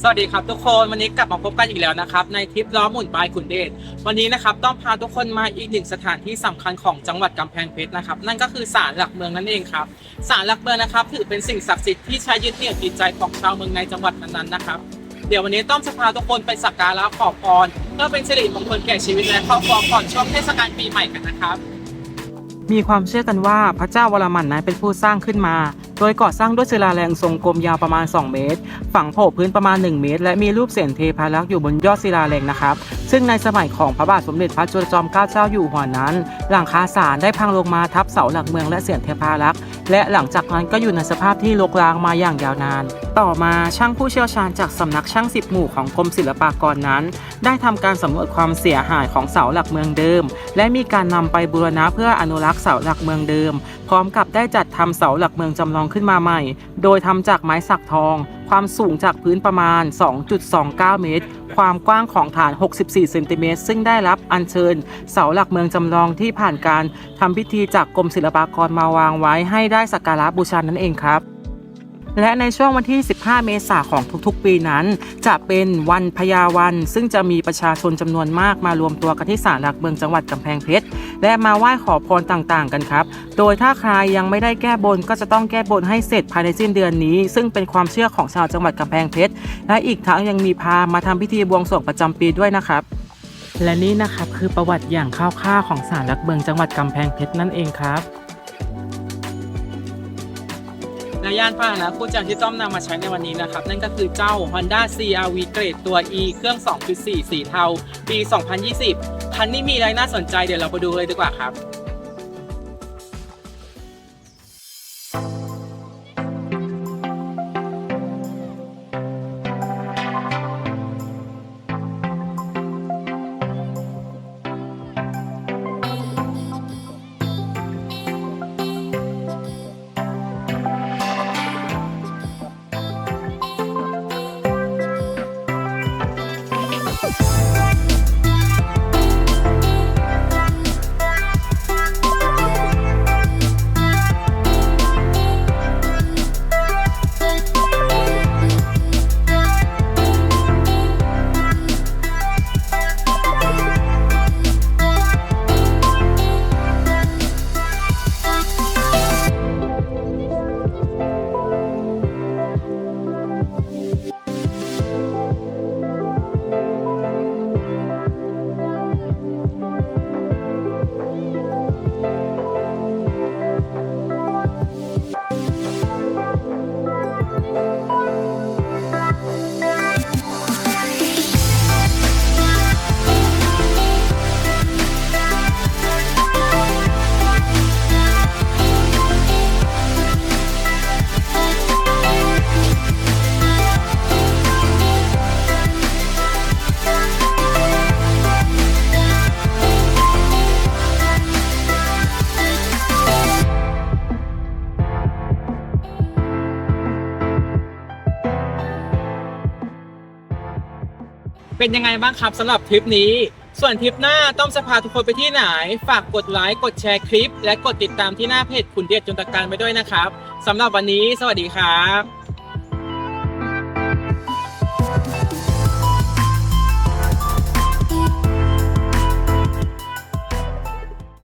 สวัสดีครับทุกคนวันนี้กลับมาพบกันอีกแล้วนะครับในทริปล้อหมุนบายขุนเดชวันนี้นะครับต้องพาทุกคนมาอีกหนึ่งสถานที่สำคัญของจังหวัดกำแพงเพชรนะครับนั่นก็คือศาลหลักเมืองนั่นเองครับศาลหลักเมืองนะครับถือเป็นสิ่งศักดิ์สิทธิ์ที่ใช้ยึดเหนี่ยวจิตใจของชาวเมืองในจังหวัดนั้นๆนะครับเดี๋ยววันนี้ต้องจะพาทุกคนไปสักการะขอพรเพื่อเป็นสิริมงคลแก่ชีวิตและครอบครัวก่อนช่วงเทศกาลปีใหม่กันนะครับมีความเชื่อกันว่าพระเจ้าวรมันนั้นเป็นผู้สร้างขึ้นมา โดยก่อสร้างด้วยศิลาแรงทรงกลมยาวประมาณ 2 เมตร ฝังโผล่พื้นประมาณ 1 เมตร และมีรูปเสียนเทพารักษ์อยู่บนยอดศิลาแรงนะครับ ซึ่งในสมัยของพระบาทสมเด็จพระจุลจอมเกล้าเจ้าอยู่หัวนั้น หลังคาศาลได้พังลงมาทับเสาหลักเมืองและเสียนเทพารักษ์ และหลังจากนั้นก็อยู่ในสภาพที่รกร้างมาอย่างยาวนาน ต่อมาช่างผู้เชี่ยวชาญจากสำนักช่างสิบหมู่ของกรมศิลปากรนั้น ได้ทำการสำรวจความเสียหายของเสาหลักเมืองเดิม และมีการนำไปบูรณะเพื่ออนุรักษ์เสาหลักเมืองเดิม พร้อมกับได้จัดทำเสาหลักเมืองจำลองขึ้นมาใหม่ โดยทำจากไม้สักทองความสูงจากพื้นประมาณ 2.29 เมตร ความกว้างของฐาน 64 เซนติเมตร ซึ่งได้รับอัญเชิญ เสาหลักเมืองจำลองที่ผ่านการทำพิธีจากกรมศิลปากรมาวางไว้ให้ได้สักการะบูชานั่นเองครับ และในช่วงวันที่ 15 เมษายนของทุกๆ ปีนั้น จะเป็นวันพญาวัน ซึ่งจะมีประชาชนจำนวนมากมารวมตัวกันที่ศาลหลักเมืองจังหวัดกำแพงเพชรและมาไหว้ขอพรต่างๆ กันครับ โดยถ้าใครยังไม่ได้แก้บนก็จะต้องแก้บนให้เสร็จภายในสิ้นเดือนนี้ ซึ่งเป็นความเชื่อของชาวจังหวัดกำแพงเพชรและอีกทั้งยังมีพามาทำพิธีบวงสรวงประจำปีด้วยนะครับและนี่นะครับคือประวัติอย่างคร่าวๆของศาลหลักเมืองจังหวัดกำแพงเพชรนั่นเองครับ และยานพาหนะคู่ใจที่ต้อมนำมาใช้ในวันนี้นะครับ นั่นก็คือเจ้า Honda CRV เกรดตัว E เครื่อง 2.4 สีเทา ปี 2020 คันนี้มีอะไรน่าสนใจเดี๋ยวเราไปดูเลยดีกว่าครับ Woo! เป็นยังไงบ้างครับสำหรับทริปนี้ ส่วนทริปหน้าต้องจะพาทุกคนไปที่ไหน ฝากกดไลค์กดแชร์คลิป และกดติดตามที่หน้าเพจขุนเดียดจนตะการไปด้วยนะครับสำหรับวันนี้ สวัสดีครับ